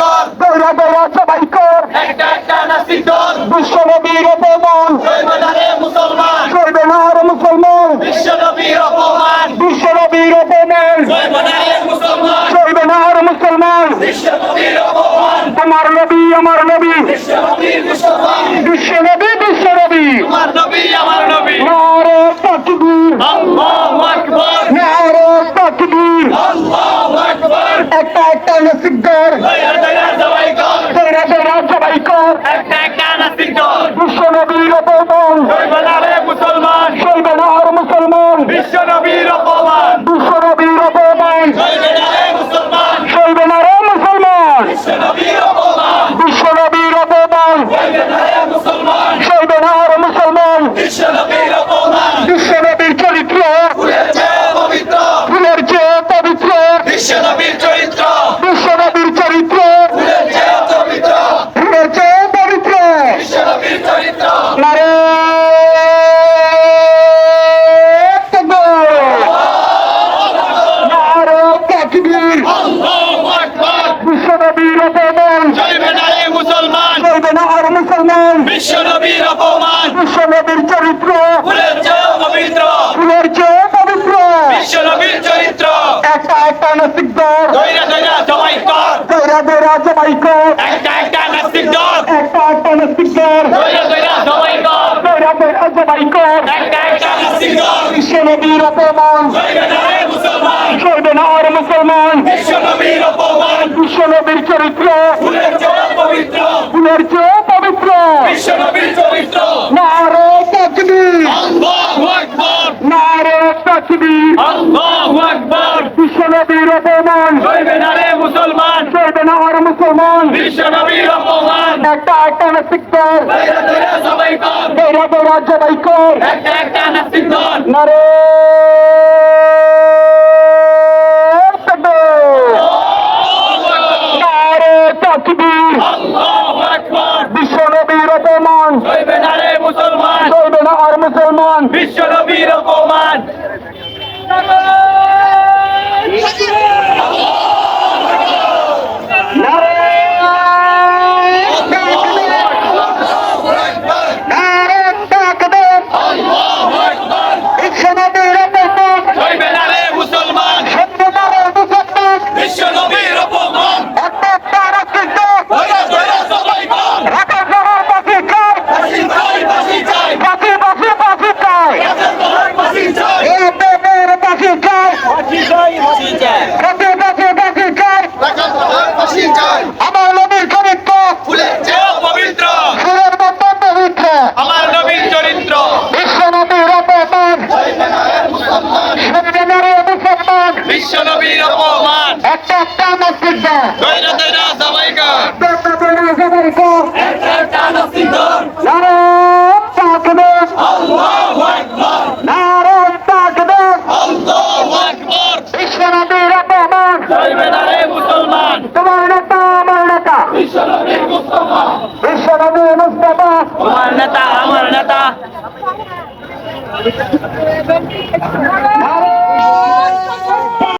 কর দৌড়া দৌড়া সবাই কর একটা একটা নাস্তিক দল বিশ্ব নবীর অপমান মুসলমান। করবে না আর মুসলমান। বিশ্ব নবীর অপমান। বিশ্ব নবীর অপমান। জৈবনারে মুসলমান। করবে না আর মুসলমান। বিশ্ব নবীর অপমান। তোমার নবী আমার নবী। বিশ্ব নবীর মুসলমান। বিশ্ব নবী বিশ্ব নবী আমার নবী আমার নবী। নারে তাকবীর আল্লাহু আকবার। নারে তাকবীর আল্লাহু আকবার। একটা একটা নসিকদার দয়া দয়া সবাই কর দৌড়া দৌড়া সবাই কর একটা একটা নাস্তিক দল বিশ্ব নবীর অপমান জৈবনারে মুসলমান করবে না আর মুসলমান বিশ্ব নবীর অপমান। বিশ্ব নবীর অপমান। মুসলমান। করবে না রে মুসলমান। বিশ্ব নবীর অপমান। করবে না মুসলমান। বিশ্ব নবীর চরিত্র। ফুলের চেয়ে পবিত্র। বিশ্ব চরিত্র বিশ্ব নবীর চরিত্র ফুলের চেয়ে পবিত্র ফুলের চেয়ে পবিত্র বিশ্ব নবীর চরিত্র নারে তাকবীর। নারে তাকবীর। আল্লাহু আকবার বিশ্ব নবীর অপমান মুসলমান। করবে না আর মুসলমান। বিশ্ব নবীর অপমান। বিশ্ব নবীর চরিত্র। ফুলের পবিত্র। ফুলের পবিত্র। বিশ্ব নবীর চরিত্র। একটা একটা নাস্তিক দল। দৈরা দৈরা সবাই কর। দৌড়া দৌড়া সবাই কর। একটা একটা নাস্তিক দল। একটা একটা নাস্তিক দল। দৈরা দৈরা সবাই কর। দৌড়া দৌড়া সবাই কর। একটা একটা নাস্তিক দল। বিশ্ব নবীর অপমান জৈবনারে মুসলমান। না আর মুসলমান। বিশ্ব নবীর অপমান। বিশ্ব নবীর চরিত্র। ফুলের চেয়ে পবিত্র। ফুলের চেয়ে পবিত্র। বিশ্ব নবীর চরিত্র। নারে আকবার। নারে তাকবীর। আল্লাহু আকবার। বিশ্ব নবীর অপমান মুসলমান। করবে না আর মুসলমান। বিশ্ব অপমান। একটা একটা নাস্তিক দল। দৈরা দৈরা সবাই কর। দৌড়া দৌড়া সবাই কর। একটা একটা নাস্তিক দল। নারে তাকবীর। নারে তাকবীর। আল্লাহু আকবার বিশ্ব নবীর অপমান রে মুসলমান। চলবে না আর মুসলমান। বিশ্ব নবীর অপমান নারে নারে তাকবীর। আল্লাহু আকবার বিশ্ব নবীর অপমান জৈবনারে মুসলমান সত্য নারে মুসলমান বিশ্ব নবীর অপমান একটা একটা নাস্তিক দল দৈরা দৈরা সবাই কর ঢাকা শহর বাসী চাই ফাঁসি চাই ফাঁসি চাই বাসী বাসী বাসী চাই রাতের প্রহর ফাঁসি চাই এই দেবের বাসী চাই ফাঁসি চাই ফাঁসি চাই বাসী বাসী বাসী চাই রাতের প্রহর ফাঁসি চাই আমার নবীর চরিত্র ফুলের চেয়ে পবিত্র সুরের মতো পবিত্র আমার নবীর চরিত্র বিশ্ব নবীর অপমান সত্য নারে মুসলমান বিশ্ব নবীর অপমান একটা একটা দল দৈরা দৈরা সবাই কর দৌড়া দৌড়া সবাই একটা একটা নাস্তিক নারে তাকবীর আল্লাহু আকবার নারে তাকবীর আল্লাহু আকবার বিশ্ব নবীর অপমান। জৈবনারে মুসলমান তোমার নেতা আমার নেতা। বিশ্ব নবীর মুস্তফা। বিশ্ব নবী মুস্তফা আমার নেতা আমার নেতা নারে